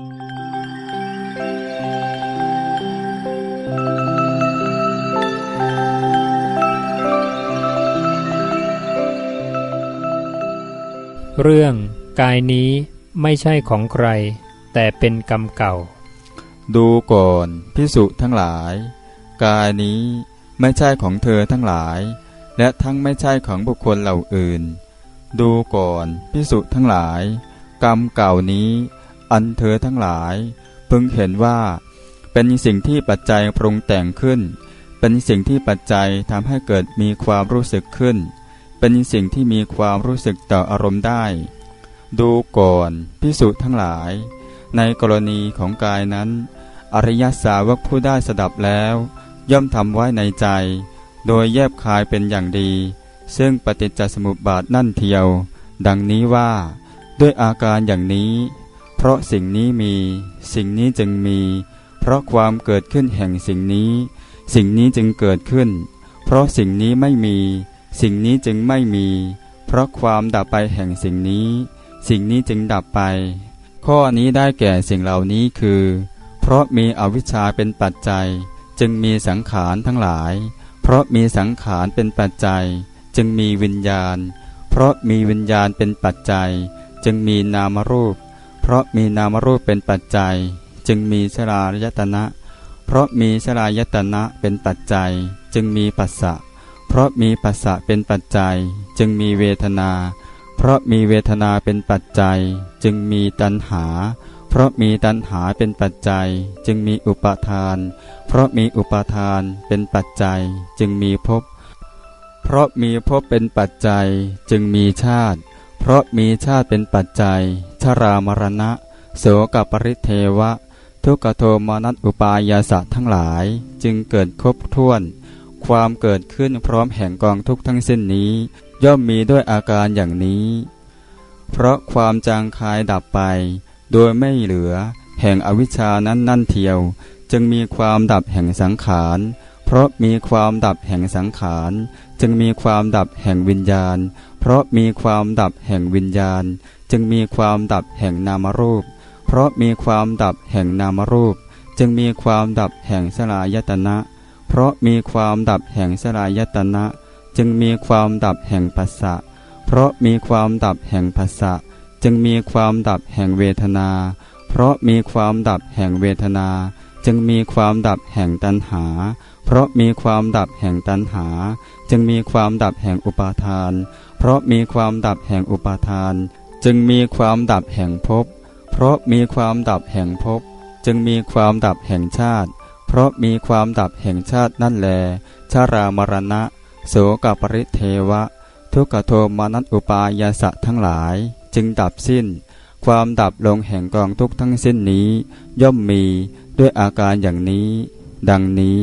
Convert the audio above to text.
เรื่องกายนี้ไม่ใช่ของใคร แต่เป็นกรรมเก่า ดูก่อนพิสุทั้งหลาย กายนี้ไม่ใช่ของเธอทั้งหลาย และทั้งไม่ใช่ของบุคคลเหล่าอื่น ดูก่อนพิสุทั้งหลาย กรรมเก่านี้ อันเธอทั้งหลาย พึงเห็นว่า เป็นสิ่งที่ปัจจัยปรุงแต่งขึ้น เป็นสิ่งที่ปัจจัยทำให้เกิดมีความรู้สึกขึ้น เป็นสิ่งที่มีความรู้สึกต่ออารมณ์ได้ ดูก่อนพิสุทั้งหลาย ในกรณีของกายนั้น อริยสาวกผู้ได้สดับแล้ว ย่อมทำไว้ในใจ โดยแยบคายเป็นอย่างดี ซึ่งปฏิจจสมุปบาทนั่นเทียว ดังนี้ว่า ด้วยอาการอย่างนี้ เพราะสิ่งนี้มี สิ่งนี้จึงมี เพราะความเกิดขึ้นแห่งสิ่งนี้ สิ่งนี้จึงเกิดขึ้น เพราะสิ่งนี้ไม่มี สิ่งนี้จึงไม่มี เพราะความดับไปแห่งสิ่งนี้ สิ่งนี้จึงดับไป ข้อนี้ได้แก่สิ่งเหล่านี้คือ เพราะมีอวิชชาเป็นปัจจัย จึงมีสังขารทั้งหลาย เพราะมีสังขารเป็นปัจจัย จึงมีวิญญาณ เพราะมีวิญญาณเป็นปัจจัย จึงมีนามรูป เพราะมีนามรูปเป็นปัจจัย จึงมีสลายตนะ เพราะมีสลายตนะเป็นปัจจัย จึงมีปัสสะ เพราะมีปัสสะเป็นปัจจัย จึงมีเวทนา เพราะมีเวทนาเป็นปัจจัย จึงมีตัณหา เพราะมีตัณหาเป็นปัจจัย จึงมีอุปาทาน เพราะมีอุปาทานเป็นปัจจัย จึงมีภพ เพราะมีภพเป็นปัจจัย จึงมีชาติ เพราะมีชาติเป็นปัจจัย ชรามรณะ โสกปริเทวะ ทุกขโทมนัสอุปายาสะทั้งหลาย จึงเกิดครบถ้วน ความเกิดขึ้นพร้อมแห่งกองทุกทั้งสิ้นนี้ ย่อมมีด้วยอาการอย่างนี้ เพราะความจางคายดับไป โดยไม่เหลือ แห่งอวิชชานั้นนั่นเทียว จึงมีความดับแห่งสังขารเพราะมีความดับแห่งสังขาร จึงมีความดับแห่งวิญญาณ เพราะมีความดับแห่งวิญญาณ จึงมีความดับแห่งนามรูป เพราะมีความดับแห่งนามรูป จึงมีความดับแห่งสลายตนะ เพราะมีความดับแห่งสลายตนะ จึงมีความดับแห่งปัสสะเพราะมีความดับแห่งภาษะจึงมีความดับแห่งเวทนา เพราะมีความดับแห่งเวทนา จึงมีความดับแห่งตัณหา เพราะมีความดับแห่งตัณหา จึงมีความดับแห่งอุปาทาน เพราะมีความดับแห่งอุปาทาน จึงมีความดับแห่งภพ เพราะมีความดับแห่งภพ จึงมีความดับแห่งชาติ เพราะมีความดับแห่งชาตินั่นแลชารามรณะ โสกปริเทวะ ทุกขโทมานัสอุปายาสะทั้งหลาย จึงดับสิ้น ความดับลงแห่งกองทุกทั้งสิ้นนี้ ย่อมมีด้วยอาการอย่างนี้ ดังนี้